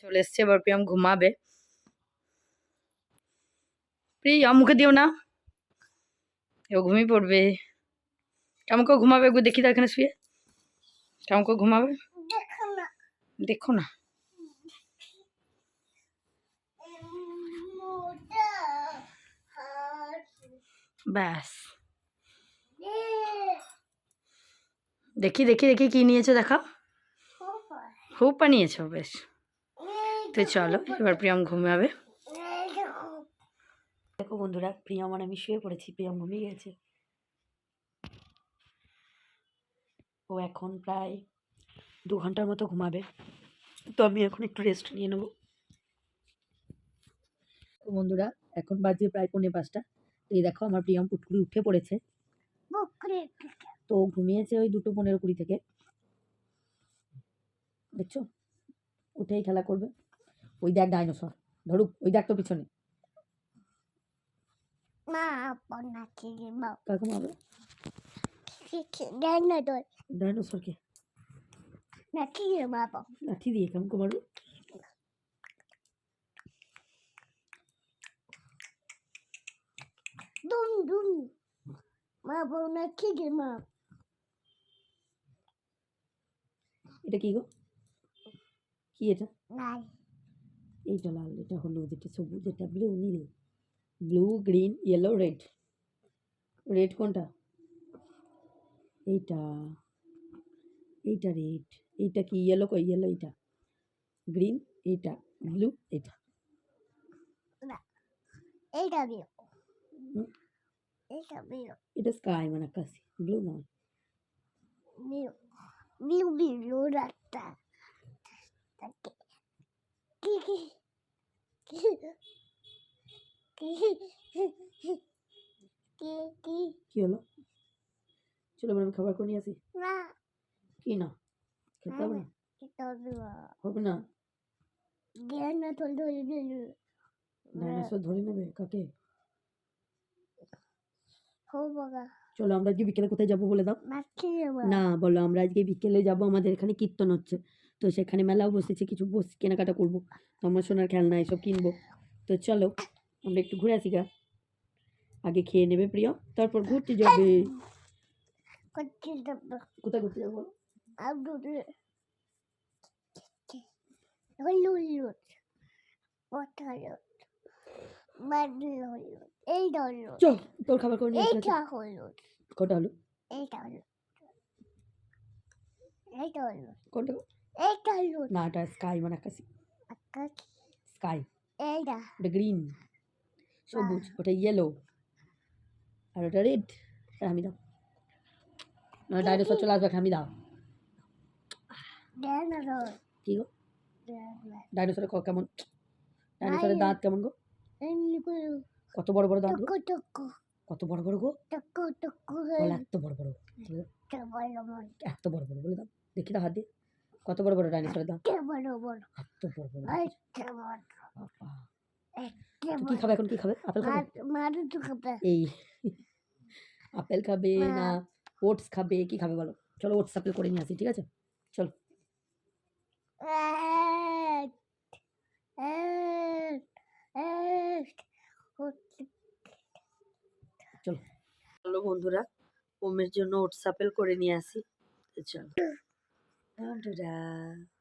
চলে এসছে এবার প্রিয়ম ঘুমাবে। প্রিয়া মুখে দিও না। এও ঘুমিয়ে পড়বে। কেমন করে ঘুমাবে একবার দেখি তো এখানে শুয়ে। কেমন করে ঘুমাবে? দেখো না। ব্যাস। দেখি দেখি দেখি কি নিয়েছো দেখাও। খুব নিয়েছো বেশ। তো চলো, এবার প্রিয়ম ঘুমাবে। দেখো বন্ধুরা, প্রিয়ম আর আমি শুয়ে পড়েছি, প্রিয়ম ঘুমিয়ে গেছে। ও এখন প্রায় দু ঘণ্টার মতো ঘুমাবে। তো আমি এখন একটু রেস্ট নিয়ে নেব। বন্ধুরা, এখন বাজে প্রায় পৌনে পাঁচটা। এই দেখো আমার প্রিয়ম পুটকুড়ি উঠে পড়েছে। তো ঘুমিয়েছে ওই দুটো পনেরো কুড়ি থেকে। দেখছ? উঠেই খেলা করবে। ওই দেখ ডাইনোসর ধরুক ওই দেখ তো পিছনে। মা পড়না খেয়ে বাবা কাকে মারবে তো ডাইনোসরকে না খেয়ে বাবা লাঠি দিয়ে কেমন মারবে? দুম দুম। মা পড়না খেয়ে মা। এটা কি গো? কি এটা? নাই। এইটা লাল এটা হলুদ এটা সবুজ এটা ব্লু নীল blue green yellow red red কোনটা এইটা এইটা রেড এইটা কি ইয়েলো কই ইয়েলো এইটা গ্রিন এইটা ব্লু এটা এইটা এইটা দিও এটা স্কাই মানে আকাশি ব্লু নয় দিও বিউ বিউ রাস্তা কি হলো? চলো আমি খাবার করে নিয়ে আসি। না। কি না? খেতে হবে না? হবে না। ডাইনোসর ধরে নেবে? কাকে? চলো আমরা আজকে বিকেলে কোথায় যাব বলে দাও। না বলো আমরা আজকে বিকেলে যাব। আমাদের এখানে কীর্তন হচ্ছে। তো সেখানে মেলাও বসেছে কিছু বস কেনাকাটা করব। আমার সোনার খেলনা এসব কিনবো। তো চলো আমরা একটু ঘুরে আসি গা। আগে খেয়ে নেবে প্রিয় তারপর ঘুরতে যাবে। কোথায় ঘুরতে যাব চল তোর খাবার করে নিয়ে কটা হলো? এইটা হলুদ এইটা এইটা হলুদ না এটা স্কাই মানে আকাশি স্কাই গ্রিন সবুজ ওটা ইয়েলো আর ওটা রেড আর আমি দাও। না ডাইনোসর চলে আসবে আমি দাও। কি গো? ডাইনোসরের ক- কেমন? ডাইনোসরের দাঁত কেমন গো? কত বড় বড় দাঁত গো? কত বড় বড় গো? এত বড় বড়। এত বড় বড় বলে দাও। দেখি দাও হাত দিয়ে। কত বড় বড় ডাইনোসরের দাঁত বড় বড়। এত বড় বড় বড়। কি খাবে এখন? কি খাবে? আপেল খাবে? মারু তো খাবে। এই। আপেল খাবে না ওটস খাবে কি খাবে বলো? চলো ওটস আপেল করে নিয়ে আসি ঠিক আছে? চলো। চলো। চলো বন্ধুরা ওমের জন্য ওটস আপেল করে নিয়ে আসি। তো চলো টাটা